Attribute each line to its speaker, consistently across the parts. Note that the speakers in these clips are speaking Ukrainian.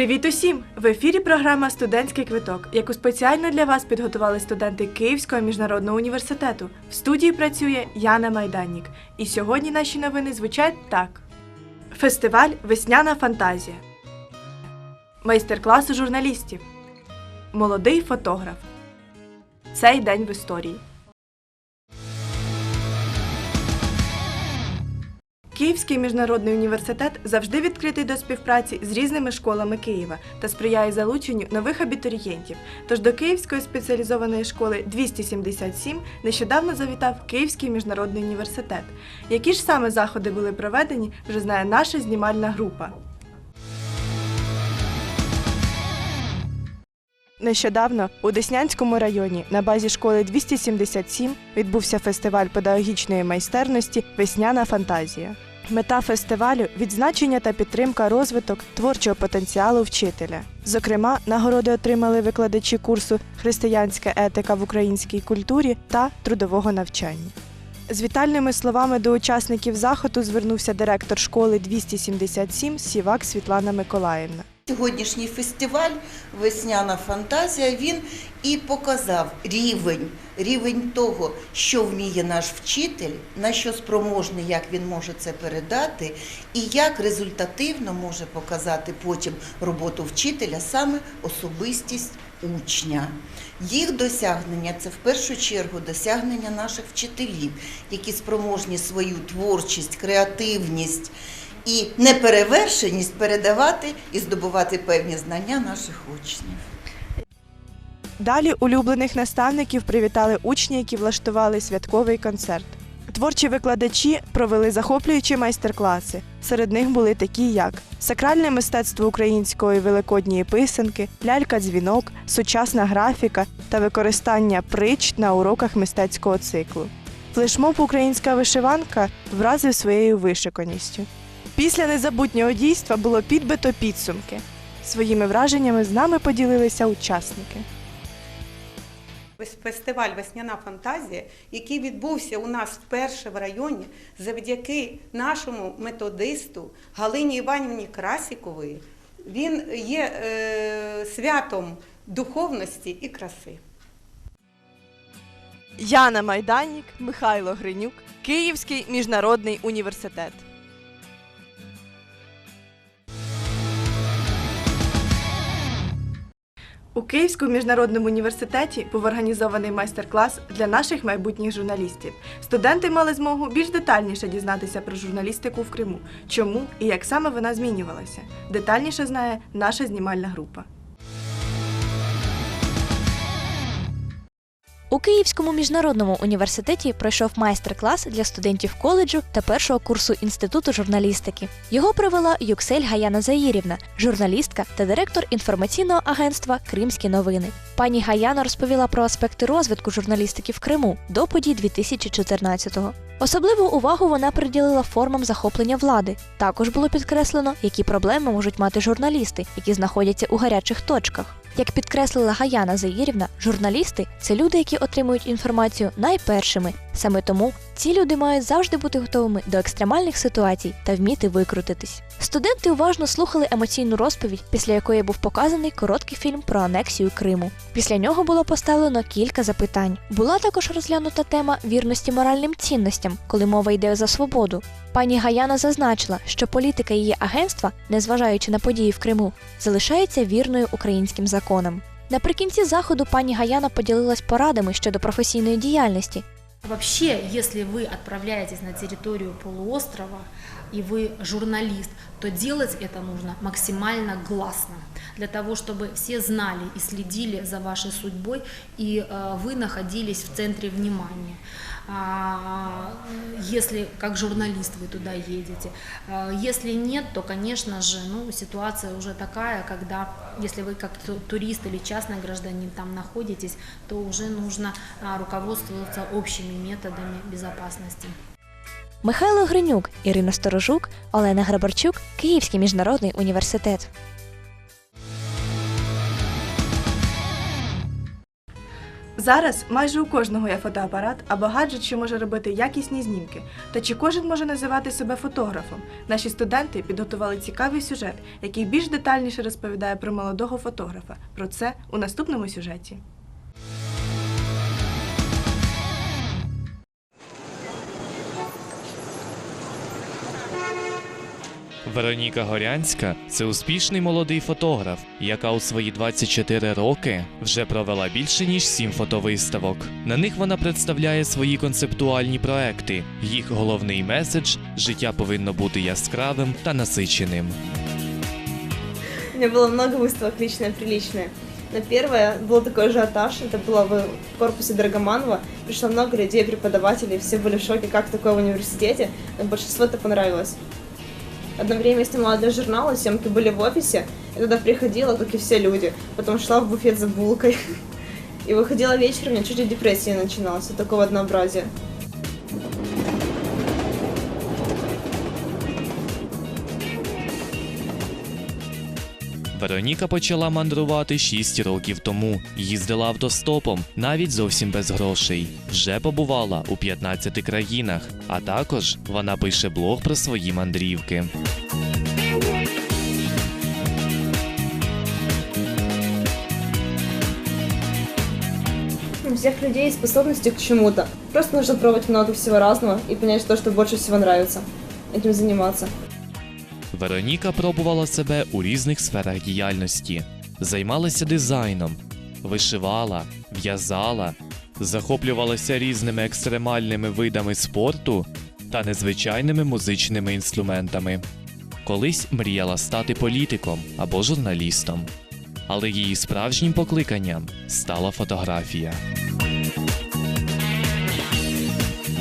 Speaker 1: Привіт усім! В ефірі програма Студентський квиток, яку спеціально для вас підготували студенти Київського міжнародного університету. В студії працює Яна Майданнік. І сьогодні наші новини звучать так: Фестиваль Весняна фантазія. Майстер-клас журналістів. Молодий фотограф. Цей день в історії. Київський міжнародний університет завжди відкритий до співпраці з різними школами Києва та сприяє залученню нових абітурієнтів. Тож до Київської спеціалізованої школи 277 нещодавно завітав Київський міжнародний університет. Які ж саме заходи були проведені, вже знає наша знімальна група. Нещодавно у Деснянському районі на базі школи 277 відбувся фестиваль педагогічної майстерності Весняна фантазія. Мета фестивалю відзначення та підтримка розвиток творчого потенціалу вчителя. Зокрема, нагороди отримали викладачі курсу Християнська етика в українській культурі та трудового навчання. З вітальними словами до учасників заходу звернувся директор школи 277 Сівак Світлана Миколаївна.
Speaker 2: Сьогоднішній фестиваль Весняна фантазія він і показав рівень, рівень того, що вміє наш вчитель, на що спроможний, як він може це передати, і як результативно може показати потім роботу вчителя саме особистість учня. Їх досягнення це в першу чергу досягнення наших вчителів, які спроможні свою творчість, креативність і неперевершеність передавати і здобувати певні знання наших учнів.
Speaker 1: Далі улюблених наставників привітали учні, які влаштували святковий концерт. Творчі викладачі провели захоплюючі майстер-класи. Серед них були такі, як сакральне мистецтво української великодньої писанки, лялька-дзвінок, сучасна графіка та використання притч на уроках мистецького циклу. Флешмоб Українська вишиванка вразив своєю вишиканістю. Після незабутнього дійства було підбито підсумки. Своїми враженнями з нами поділилися учасники.
Speaker 3: Фестиваль Весняна фантазія, який відбувся у нас вперше в районі, завдяки нашому методисту Галині Іванівні Красікової, він є е, святом духовності і краси.
Speaker 1: Яна Майданік, Михайло Гринюк, Київський міжнародний університет. У Київському міжнародному університеті був організований майстер-клас для наших майбутніх журналістів. Студенти мали змогу більш детальніше дізнатися про журналістику в Криму, чому і як саме вона змінювалася. Детальніше знає наша знімальна група.
Speaker 4: У Київському міжнародному університеті пройшов майстер-клас для студентів коледжу та першого курсу інституту журналістики. Його провела Юксель Гаяна Заїрівна, журналістка та директор інформаційного агентства Кримські новини. Пані Гаяна розповіла про аспекти розвитку журналістики в Криму до подій 2014-го. Особливу увагу вона приділила формам захоплення влади. Також було підкреслено, які проблеми можуть мати журналісти, які знаходяться у гарячих точках. Як підкреслила Гаяна Заїрівна, журналісти це люди, які отримують інформацію найпершими. Саме тому ці люди мають завжди бути готовими до екстремальних ситуацій та вміти викрутитись. Студенти уважно слухали емоційну розповідь, після якої був показаний короткий фільм про анексію Криму. Після нього було поставлено кілька запитань. Була також розглянута тема вірності моральним цінностям, коли мова йде за свободу. Пані Гаяна зазначила, що політика її агентства, незважаючи на події в Криму, залишається вірною українським законам. Наприкінці заходу пані Гаяна поділилась порадами щодо професійної діяльності.
Speaker 5: Вообще, если вы отправляетесь на территорию полуострова и вы журналист, то делать это нужно максимально гласно, для того, чтобы все знали и следили за вашей судьбой, и э, вы находились в центре внимания. А, Если как журналист вы туда едете, А, если нет, то, конечно же, ну, ситуация уже такая, когда, если вы как ту- турист или частный гражданин там находитесь, то уже нужно а, руководствоваться общими методами безопасности.
Speaker 4: Михайло Гринюк, Ірина Сторожук, Олена Грабарчук, Київський міжнародний університет.
Speaker 1: Зараз майже у кожного є фотоапарат або гаджет, що може робити якісні знімки. Та чи кожен може називати себе фотографом? Наші студенти підготували цікавий сюжет, який більш детальніше розповідає про молодого фотографа. Про це у наступному сюжеті.
Speaker 6: Вероніка Горянська це успішний молодий фотограф, яка у свої 24 роки вже провела більше ніж 7 фотовиставок. На них вона представляє свої концептуальні проекти. Їх головний меседж життя повинно бути яскравим та насиченим.
Speaker 7: У меня было много выставок личное приличное. На первое был такой ажиотаж, это было в корпусе Драгоманова. Пришло много людей, преподавателей, все были в шоке, как такое в университете. Но большинству это понравилось. Одно время я снимала для журнала, съемки были в офисе. Я туда приходила, как и все люди. Потом шла в буфет за булкой. И выходила вечером, у меня чуть-чуть депрессия начиналась от такого однообразия.
Speaker 6: Вероніка почала мандрувати 6 років тому. Їздила автостопом, навіть зовсім без грошей. Вже побувала у 15 країнах. А також вона пише блог про свої мандрівки.
Speaker 7: У всех людей есть способности к чему-то. Просто нужно пробовать много всего разного и понять то, что больше всего нравится. Этим заниматься.
Speaker 6: Вероніка пробувала себе у різних сферах діяльності, займалася дизайном, вишивала, в'язала, захоплювалася різними екстремальними видами спорту та незвичайними музичними інструментами. Колись мріяла стати політиком або журналістом, але її справжнім покликанням стала фотографія.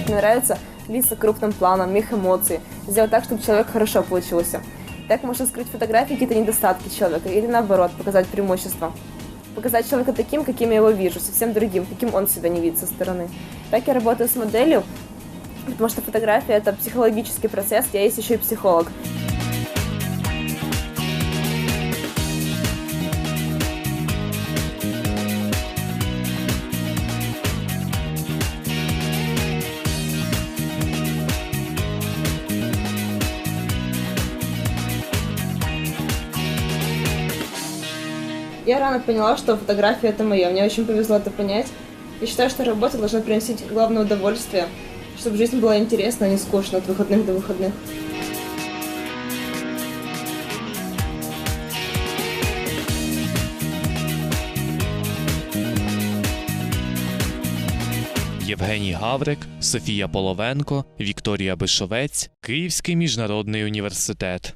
Speaker 7: Нравится лица крупным планом, их эмоции. Сделать так, чтобы человек хорошо получился. Так можно скрыть фотографии какие-то недостатки человека или наоборот показать преимущества. Показать человека таким, каким я его вижу, совсем другим, каким он себя не видит со стороны. Так я работаю с моделью, потому что фотография это психологический процесс, я есть еще и психолог. Я рано поняла, что фотография это мое. Мне очень повезло это понять. Я считаю, что работа должна приносить главное удовольствие, чтобы жизнь была интересна, а не скучна от выходных до выходных.
Speaker 6: Євгеній Гаврик, Софія Половенко, Вікторія Бишовець, Київський міжнародний університет.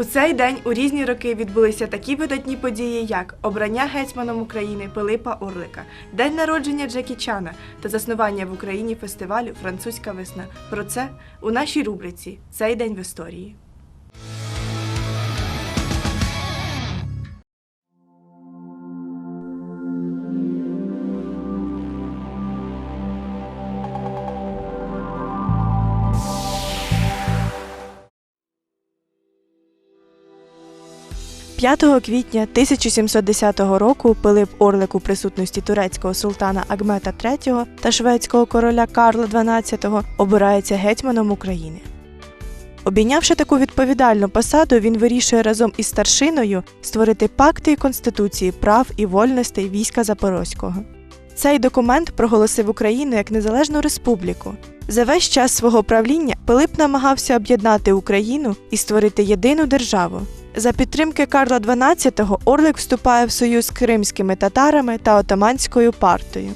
Speaker 1: У цей день у різні роки відбулися такі видатні події, як обрання гетьманом України Пилипа Орлика, день народження Джекі Чана та заснування в Україні фестивалю Французька весна. Про це у нашій рубриці Цей день в історії. «5 квітня 1710 року Пилип Орлик у присутності турецького султана Агмета III та шведського короля Карла XII обирається гетьманом України. Обійнявши таку відповідальну посаду, він вирішує разом із старшиною створити пакти і конституції прав і вольностей війська Запорозького. Цей документ проголосив Україну як незалежну республіку. За весь час свого правління Пилип намагався об'єднати Україну і створити єдину державу. За підтримки Карла XII Орлик вступає в союз з кримськими татарами та отаманською партою.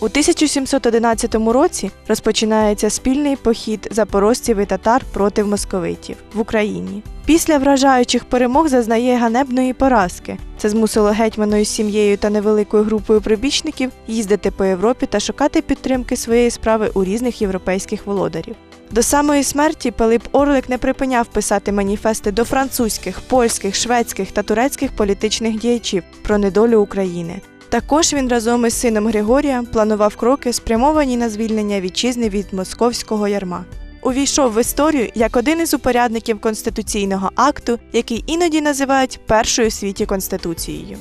Speaker 1: У 1711 році розпочинається спільний похід запорожців і татар проти московитів в Україні. Після вражаючих перемог зазнає ганебної поразки. Це змусило гетьманою сім'єю та невеликою групою прибічників їздити по Європі та шукати підтримки своєї справи у різних європейських володарів. До самої смерті Пилип Орлик не припиняв писати маніфести до французьких, польських, шведських та турецьких політичних діячів про недолю України. Також він разом із сином Григорія планував кроки, спрямовані на звільнення вітчизни від московського ярма. Увійшов в історію як один із упорядників конституційного акту, який іноді називають першою у світі конституцією.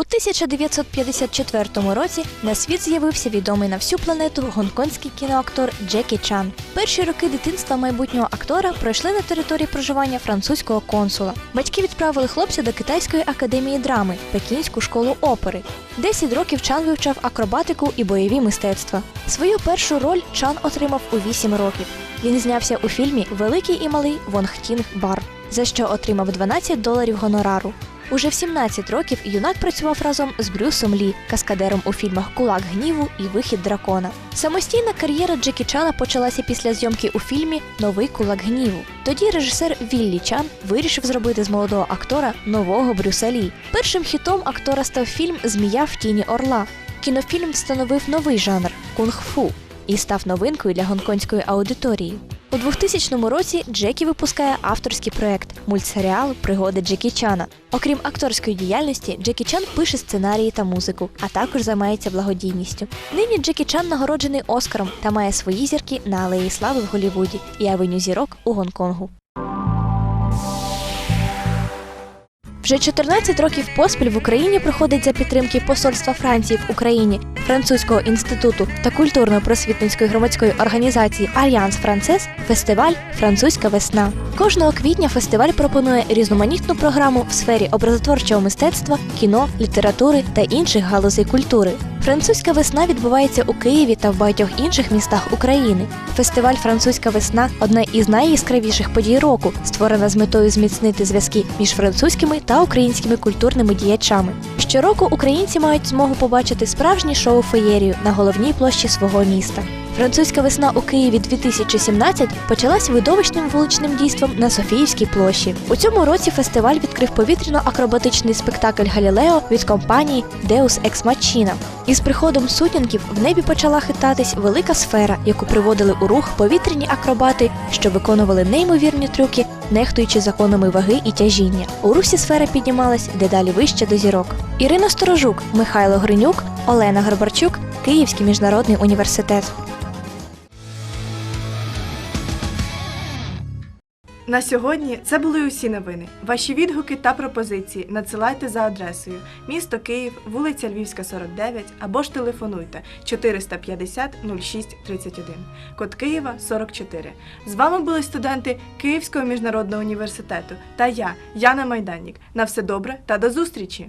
Speaker 4: 1954 році на світ з'явився відомий на всю планету гонконгський кіноактор Джекі Чан. Перші роки дитинства майбутнього актора пройшли на території проживання французького консула. Батьки відправили хлопця до китайської академії драми, пекінську школу опери. Десять років Чан вивчав акробатику і бойові мистецтва. Свою першу роль Чан отримав у 8 років. Він знявся у фільмі Великий і малий Вонгтінг Бар, за що отримав 12 доларів гонорару. Уже в 17 років юнак працював разом з Брюсом Лі, каскадером у фільмах Кулак гніву і Вихід дракона. Самостійна кар'єра Джекі Чана почалася після зйомки у фільмі Новий кулак гніву. Тоді режисер Віллі Чан вирішив зробити з молодого актора нового Брюса Лі. Першим хітом актора став фільм Змія в тіні орла. Кінофільм встановив новий жанр кунг-фу і став новинкою для гонконгської аудиторії. У 2000 році Джекі випускає авторський проект мультсеріал Пригоди Джекі Чана. Окрім акторської діяльності, Джекі Чан пише сценарії та музику, а також займається благодійністю. Нині Джекі Чан нагороджений Оскаром та має свої зірки на алеї слави в Голівуді і авеню зірок у Гонконгу. Вже 14 років поспіль в Україні проходить за підтримки Посольства Франції в Україні, Французького інституту та культурно-просвітницької громадської організації Альянс Францез фестиваль Французька весна. Кожного квітня фестиваль пропонує різноманітну програму в сфері образотворчого мистецтва, кіно, літератури та інших галузей культури. Французька весна відбувається у Києві та в багатьох інших містах України. Фестиваль Французька весна одна із найяскравіших подій року, створена з метою зміцнити зв'язки між французькими та українськими культурними діячами. Щороку українці мають змогу побачити справжнє шоу феєрію на головній площі свого міста. Французька весна у Києві 2017 почалась видовищним вуличним дійством на Софіївській площі. У цьому році фестиваль відкрив повітряно-акробатичний спектакль Галілео від компанії Deus Ex Machina. Із приходом сутінків в небі почала хитатись велика сфера, яку приводили у рух повітряні акробати, що виконували неймовірні трюки, нехтуючи законами ваги і тяжіння. У русі сфера піднімалась дедалі вище до зірок. Ірина Сторожук, Михайло Гринюк, Олена Горбарчук, Київський міжнародний університет.
Speaker 1: На сьогодні це були усі новини. Ваші відгуки та пропозиції надсилайте за адресою місто Київ, вулиця Львівська, 49 або ж телефонуйте 450 06 31, код Києва 44. З вами були студенти Київського міжнародного університету та я, Яна Майданік. На все добре та до зустрічі!